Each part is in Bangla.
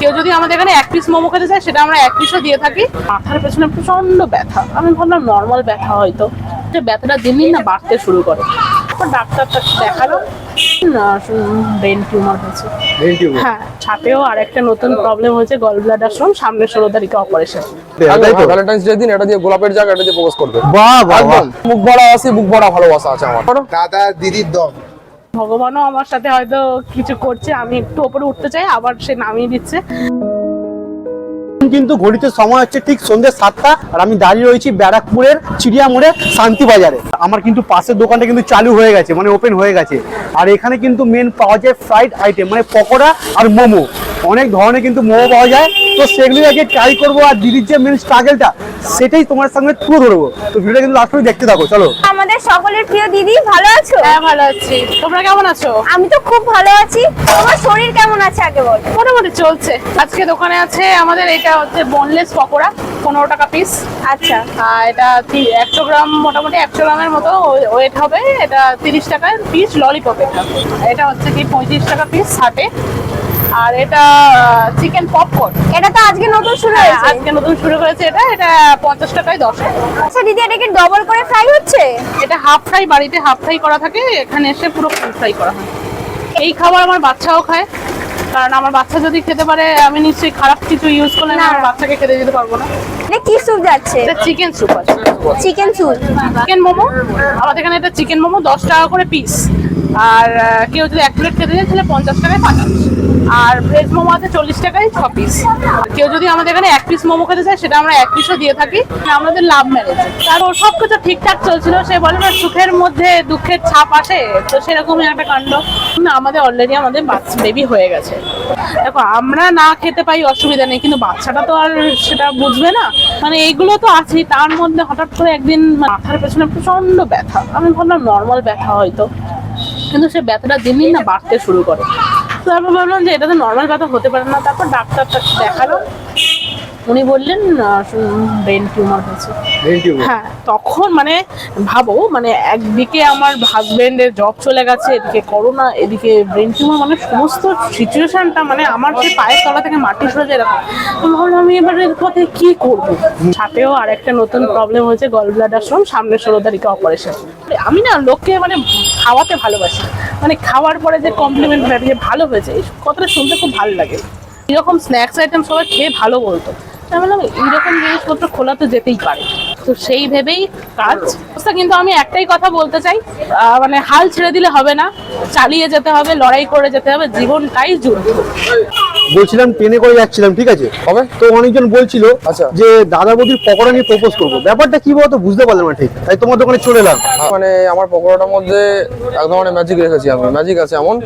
কেউ যদি আমাদের এখানে এক পিস মোমো খেতে চায় সেটা আমরা এক পিসও দিয়ে থাকি। মাথার পেছনে প্রচণ্ড ব্যথা। আমি ভাবলাম নর্মাল ব্যথা হয়তো। যে ব্যথাটা দিন দিন না বাড়তে শুরু করে। তারপর ডাক্তারটা দেখাল। ব্রেন টিউমার হয়েছে। হ্যাঁ সাথেও আর একটা নতুন প্রবলেম হয়েছে গল ব্লাডার স্টোন সামনের ষোলো তারিখে অপারেশন ভ্যালেন্টাইন্স ডে দিন এটা দিয়ে গোলাপের জায়গা এটা দিয়ে প্রপোজ করবে। বাহ বাহ বাহ। ভরা আছে বুক ভরা ভালোবাসা আছে আমার। দাদা দিদির দম। ভগবানও আমার সাথে হয়তো কিছু করছে, আমি একটু ওপরে উঠতে চাই, আবার সে নামিয়ে দিচ্ছে। কিন্তু ঘড়িতে সময় হচ্ছে ঠিক সন্ধ্যে সাতটা, আর আমি দাঁড়িয়ে রয়েছি ব্যারাকপুরের চিড়িয়া মোড়ে শান্তি বাজারে আমার কিন্তু পাশের দোকানটা কিন্তু চালু হয়ে গেছে মানে ওপেন হয়ে গেছে। আর এখানে কিন্তু মেন পাওয়া যায় ফ্রাইড আইটেম মানে পকোড়া আর মোমো। অনেক ধরনের কিন্তু মোমো পাওয়া যায়। তো সেগুলি আগে ট্রাই করব আর দিদির যে মেন স্ট্রাগলটা সেটাই তোমার সামনে তুলে ধরবো। তো ভিডিওটা কিন্তু লাস্ট দেখতে থাকো চলো। আমাদের সকলের প্রিয় দিদি ভালো আছো? হ্যাঁ ভালো আছি। তোমরা কেমন আছো? আমি তো খুব ভালো আছি। তোমার শরীর কেমন আছে আগে বল? মোটামুটি চলছে। আজকে দোকানে আছে আমাদের এটা হচ্ছে বোনলেস পকোড়া পনেরো টাকা পিস আচ্ছা। আর এটা একশো গ্রাম মোটামুটি একশো গ্রামের মতো ওয়েট হবে। এটা তিরিশ টাকার পিস ললিপপ এটা এটা হচ্ছে কি পঁয়ত্রিশ টাকা পিস ষাটে। আর এটা চিকেন পপকর্ন এটা তো আজকে নতুন শুরু হয়েছে। আজকে নতুন শুরু করেছে এটা এটা পঞ্চাশ টাকায় দশ। আচ্ছা দিদি এটা কি ডবল করে ফ্রাই হচ্ছে? এটা হাফ ফ্রাই বাড়িতে হাফ ফ্রাই করা থাকে এখানে এসে পুরো ফুল ফ্রাই করা হয়। এই খাবার আমার বাচ্চাও খায় কারণ আমার বাচ্চা যদি খেতে পারে আমি নিশ্চয়ই খারাপ কিছু ইউজ করলে আমি না। আমার বাচ্চাকে খেতে দিতে পারব না। এটা কি স্যুপ যাচ্ছে? এটা চিকেন স্যুপ আছে। চিকেন স্যুপ চিকেন মোমো আমাদের এখানে এটা চিকেন মোমো দশ টাকা করে পিস আর কেউ যদি এক প্লেট খেতে চায় তাহলে পঞ্চাশ টাকায় piece। আর ভেজ মোমো আছে চল্লিশ টাকায় ছ পিস কেউ যদি আমাদের এখানে এক পিস মোমো খেতে চায়, সেটা আমরা এক পিসও দিয়ে থাকি। আমাদের লাভ ম্যারেজ তারপর সব কিছু ঠিকঠাক চলছিল, সে বলে না, সুখের মধ্যে দুঃখের ছাপ আসে? তো সেরকমই একটা কাণ্ড। আমাদের অলরেডি আমাদের বাচ্চা বেবি হয়ে গেছে। দেখো, আমরা না খেতে পাই, অসুবিধা নেই, কিন্তু বাচ্চাটা তো আর সেটা বুঝবে না। মানে এইগুলো তো আছেই, তার মধ্যে হঠাৎ করে একদিন মাথার পেছনে প্রচণ্ড ব্যথা। আমি ভাবলাম নর্মাল ব্যথা হয়তো। কিন্তু সে ব্যথাটা দিন দিন না বাড়তে শুরু করে। তারপর ভাবলাম যে এটা তো নর্মাল কথা হতে পারে না। তারপর ডাক্তারটা দেখাল। উনি বললেন ব্রেন টিউমার হয়েছে। হ্যাঁ তখন মানে ভাবো মানে একদিকে আমার হাজবেন্ডের জব চলে গেছে এদিকে করোনা এদিকে ব্রেন টিউমার মানে সমস্ত সিচুয়েশনটা মানে আমার যে পায়ের তলা থেকে মাটি সরে যায় এরকম। আমি ভাবলাম আমি এবারে পথে কি করব? সাথেও আর একটা নতুন প্রবলেম হয়েছে গল ব্লাডার স্টোন সামনের ষোলো তারিখে অপারেশন আমি না লোককে মানে খাওয়াতে ভালোবাসি মানে খাওয়ার পরে যে কমপ্লিমেন্ট যে ভালো হয়েছে এই কথাটা শুনতে খুব ভালো লাগে। এরকম স্ন্যাক্স আইটেম সবাই খেয়ে ভালো বলতো। আমি বললাম এইরকম জিনিসপত্র খোলা তো যেতেই পারে। তো সেই ভেবেই কাজ। কিন্তু আমি একটাই কথা বলতে চাই মানে হাল ছেড়ে দিলে হবে না চালিয়ে যেতে হবে লড়াই করে যেতে হবে জীবনটাই যুদ্ধ বলছিলাম ট্রেনে করে যাচ্ছিলাম ঠিক আছে? হবে তো অনেকজন বলছিল আচ্ছা। যে দাদা বৌদির পকোড়া নিয়ে প্রপোজ করব। ব্যাপারটা কি বলতো? বুঝতে পারলাম না ঠিক। তাই তোমার দোকানে চলে এলাম। মানে আমার পকোড়াটার মধ্যে এক ধরনের ম্যাজিক রেখেছি আমি। ম্যাজিক আছে এমন।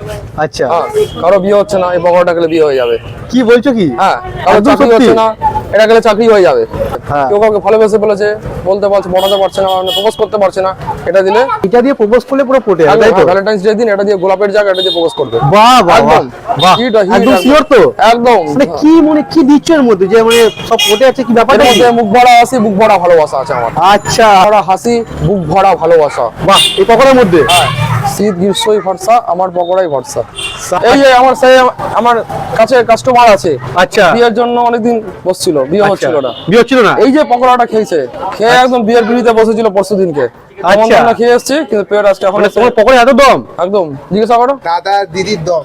আচ্ছা। হ্যাঁ কারও বিয়ে হচ্ছে না এই পকোড়াটা খেলে বিয়ে হয়ে যাবে। কি বলছো কি? হ্যাঁ কারও চাকরি হচ্ছে না এটা গেলে চাকরি হয়ে যাবে। হ্যাঁ। কেউ কাউকে ভালোবেসে বলেছে বলতে পারছে বলাতে পারছে না মানে প্রপোজ করতে পারছে না এটা দিলে এটা দিয়ে প্রপোজ করলে পুরো পটে যাবে তাই তো? ভ্যালেন্টাইন্স ডে দিন এটা দিয়ে গোলাপের জায়গা এটা দিয়ে প্রপোজ করবে। বাহ বাহ বাহ একদম। বাহ। একদম। শিওর তো? একদম। মানে কি মনে কি দিচ্ছ এর মধ্যে? যে মানে সব পটে আছে কি এর ব্যাপারটা মধ্যে মুখ ভরা হাসি বুক ভরা ভালোবাসা আছে আমার। আচ্ছা। ভরা হাসি বুক ভরা ভালোবাসা। বাহ এই পকোড়ার মধ্যে? হ্যাঁ। শীত গ্রীষ্মই ভরসা আমার পকোড়াই ভরসা। এই যে আমার সেই আমার কাছে কাস্টমার আছে। আচ্ছা। বিয়ের জন্য অনেকদিন বসছিল বিয়ে আচ্ছা। হচ্ছিল না। বিয়ে হচ্ছিল না? এই যে পকোড়াটা খেয়েছে খেয়ে একদম বিয়ের বিড়িতে বসেছিল পরশু দিনকে। আচ্ছা। আমরা খেয়ে এসেছি কিন্তু পেট আজকে এখন মানে তোমার পকোড়া এত দম? একদম। জিজ্ঞাসা করো। দাদা দিদির দম।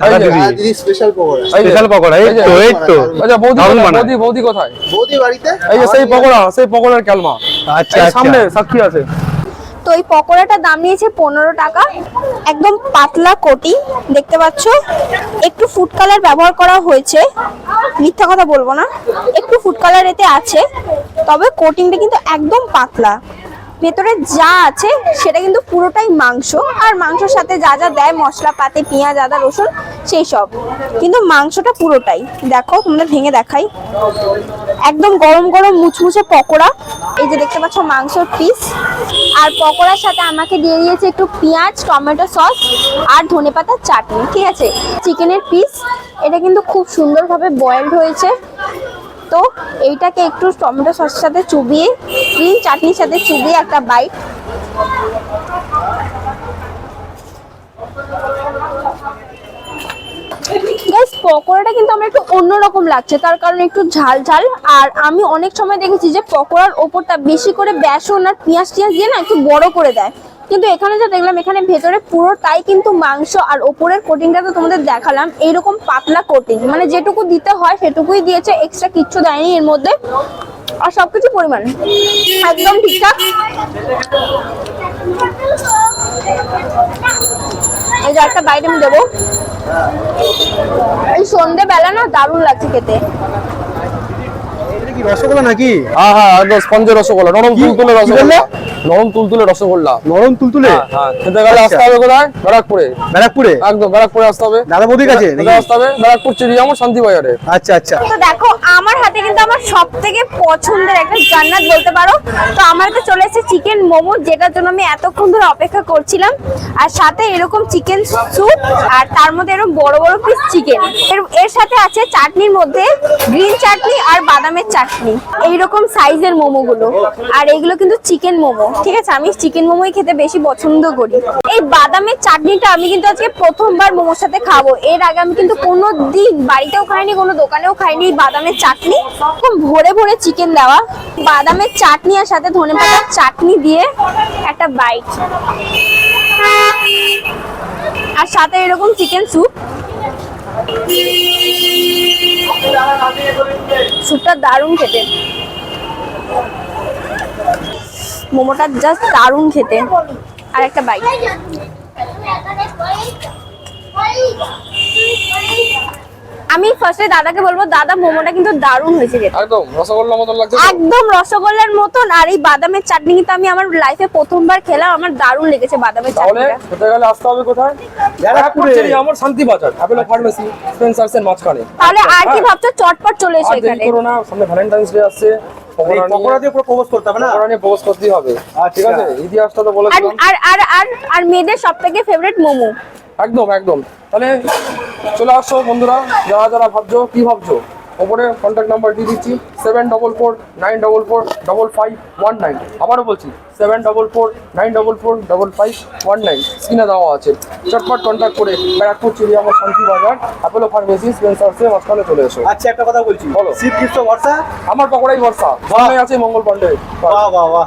দাদা এই যে, দিদি। দাদা দিদির স্পেশাল পকোড়া। স্পেশাল পকোড়া এই এই তো এই তো। আচ্ছা বৌদি দারুণ কোথায়? বানায়। বৌদি বৌদি কোথায়? বৌদি বাড়িতে? এই যে সেই পকোড়া সেই পকোড়ার ক্যালমা। আচ্ছা আচ্ছা। সামনে সাক্ষী আছে। তো এই পকোড়াটা দাম নিয়েছে পনেরো টাকা। একদম পাতলা কোটি, দেখতে পাচ্ছ? একটু ফুড কালার ব্যবহার করা হয়েছে। মিথ্যা কথা বলব না। একটু ফুড কালার এতে আছে, তবে কোটিংটা কিন্তু একদম পাতলা। ভেতরে যা আছে, সেটা কিন্তু পুরোটাই মাংস। আর মাংসর সাথে যা যা দেয়, মশলাপাতি, পেঁয়াজ, আদা, রসুন, সেই সব। কিন্তু মাংসটা পুরোটাই। দেখো, তোমরা ভেঙে দেখাই। একদম গরম গরম মুচমুচে পকোড়া। এই যে দেখতে পাচ্ছ, মাংসর পিস আর পকোড়ার সাথে আমাকে দিয়ে দিয়েছে একটু পেঁয়াজ, টমেটো সস আর ধনেপাতার চাটনি, ঠিক আছে? চিকেনের পিস এটা কিন্তু খুব সুন্দরভাবে বয়েলড হয়েছে। তো এইটাকে একটু টমেটো সসের সাথে চুবিয়ে গ্রিন চাটনির সাথে চুবিয়ে একটা বাইট পকোড়াটা কিন্তু আমার একটু অন্যরকম লাগছে, তার কারণ একটু ঝাল ঝাল। আর আমি অনেক সময় দেখেছি যে পকোড়ার ওপরটা বেশি করে বেসন আর পেঁয়াজ টিয়াজ দিয়ে না একটু বড় করে দেয়। কিন্তু এখানে যা দেখলাম, এখানে ভেতরে পুরোটাই কিন্তু মাংস আর ওপরের কোটিংটা তো তোমাদের দেখালাম। এইরকম পাতলা কোটিং মানে যেটুকু দিতে হয় সেটুকুই দিয়েছে এক্সট্রা কিচ্ছু দেয়নি এর মধ্যে। আর সবকিছু পরিমাণ। একদম ঠিকঠাক। এই যে একটা বাইরে আমি দেবো। এই সন্ধেবেলা না দারুণ লাগছে খেতে। এটা কি রসগোল্লা নাকি? হ্যাঁ হ্যাঁ একদম স্পঞ্জের রসগোল্লা নরম তুলতুলে রসগোল্লা। নরম তুলতুলে রসগোল্লা। নরম তুলতুলে? হ্যাঁ হ্যাঁ খেতে গেলে আচ্ছা। আসতে হবে কোথায়? ব্যারাকপুরে। ব্যারাকপুরে? একদম ব্যারাকপুরে আসতে হবে। দাদা বৌদির কাছে আসতে হবে ব্যারাকপুর চিড়িয়ামো শান্তি বাজারে আচ্ছা আচ্ছা। তো দেখো আমার হাতে কিন্তু আমার সব থেকে পছন্দের একটা জান্নাত বলতে পারো। তো আমার হাতে চলে এসেছে চিকেন মোমো, যেটার জন্য আমি এতক্ষণ ধরে অপেক্ষা করছিলাম। আর সাথে এরকম চিকেন স্যুপ, আর তার মধ্যে এরকম বড় বড় পিস চিকেন এর সাথে আছে চাটনির মধ্যে গ্রিন চাটনি আর বাদামের চাটনি। এইরকম সাইজের মোমোগুলো। আর এইগুলো কিন্তু চিকেন মোমো। ঠিক আছে? আমি চিকেন মোমোই খেতে বেশি পছন্দ করি। এই বাদামের চাটনিটা আমি কিন্তু আজকে প্রথমবার মোমোর সাথে খাব। এর আগে আমি কিন্তু কোনো দিন বাড়িতেও খাইনি, কোনো দোকানেও খাইনি বাদামের চাটনি। খুব ভরে ভরে চিকেন দেওয়া। বাদামের চাটনি আর সাথে ধনে পাতার চাটনি দিয়ে একটা বাইট আর সাথে এরকম চিকেন স্যুপ স্যুপটা দারুণ খেতে। মোমোটা জাস্ট দারুণ খেতে। আর একটা বাইক আমি ফার্স্টে দাদাকে বলব দাদা মোমোটা কিন্তু দারুণ হয়েছে একদম রসগোল্লা মতন লাগছে একদম রসগোল্লার মতন আর এই বাদামের চাটনি কিন্তু আমি আমার লাইফে প্রথমবার খেলাম আমার দারুণ লেগেছে বাদামের তাহলে চাটনিটা খেতে গেলে আসতে হবে কোথায়? ব্যারাকপুরে। আমার শান্তিবাজার অ্যাপেলো ফার্মেসি স্পেন্সার্স এর মাঝখানে। তাহলে আর কি হ্যাঁ। ভাবছ? চটপট চলে এসো এখানে। করো না সামনে ভ্যালেন্টাইন্স ডে আসছে পকোড়া পকোড়া দিয়ে পুরো প্রপোজ করতে হবে না? পকোড়া নিয়ে পোস্ট করতেই হবে। ঠিক। আছে? ইতিহাসটা তো বলে আর আর আর আর আর মেয়েদের সব থেকে ফেভারিট মোমো? একদম একদম। তাহলে চলে আসো বন্ধুরা যারা যারা ভাবছ কি ভাবছ? ওপরে কন্ট্যাক্ট নাম্বার দিয়ে দিচ্ছি। Seven double four nine double four double five one nine আবারও বলছি seven double four nine double four double five one nine স্ক্রিনে দেওয়া আছে। চটপট কন্ট্যাক্ট করে ব্যারাকপুর শান্তি বাজার অ্যাপোলো ফার্মেসি স্পেন্সার্সে মাঝখানে চলে এসো। আচ্ছা একটা কথা বলছি। বলো। শীত গ্রীষ্ম বর্ষা আমার পকোড়াই ভরসা। সামনে আছে মঙ্গল পান্ডে বাহ বাহ বাহ।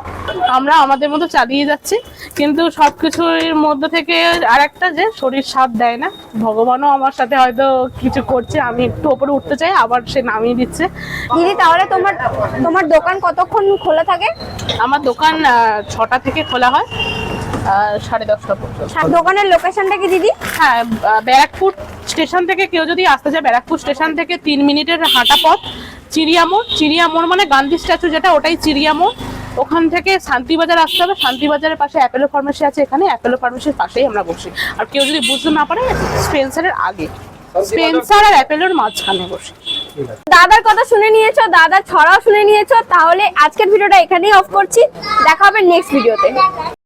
আমরা আমাদের মতো চালিয়ে যাচ্ছি কিন্তু সবকিছুর মধ্যে থেকে আর একটা যে শরীর সাথ দেয় না। ভগবানও আমার সাথে হয়তো কিছু করছে আমি একটু ওপরে উঠতে চাই আবার সে নামিয়ে দিচ্ছে। দিদি তাহলে তোমার তোমার দোকান কতক্ষণ খোলা থাকে? আমার দোকান ছটা থেকে খোলা হয় সাড়ে দশটা পর্যন্ত। দোকানের লোকেশনটা কি দিদি? হ্যাঁ ব্যারাকপুর স্টেশন থেকে কেউ যদি আসতে চায় ব্যারাকপুর স্টেশন থেকে তিন মিনিটের হাঁটা পথ চিড়িয়ামোড় চিড়িয়ামোড় মানে গান্ধী স্ট্যাচু যেটা ওটাই চিড়িয়ামোড় ওখান থেকে শান্তিবাজার আসতে হবে। শান্তিবাজারের পাশে অ্যাপেলো ফার্মেসি আছে এখানে। অ্যাপেলো ফার্মেসির পাশেই আমরা বসি। আর কেউ যদি বুঝতে না পারে স্পেন্সারের আগে। স্পেন্সার আর অ্যাপেলোর মাঝখানে বসে। দাদার কথা শুনে নিয়েছো, দাদার ছড়াও শুনে নিয়েছো, তাহলে আজকের ভিডিওটা এখানেই অফ করছি। দেখা হবে নেক্সট ভিডিওতে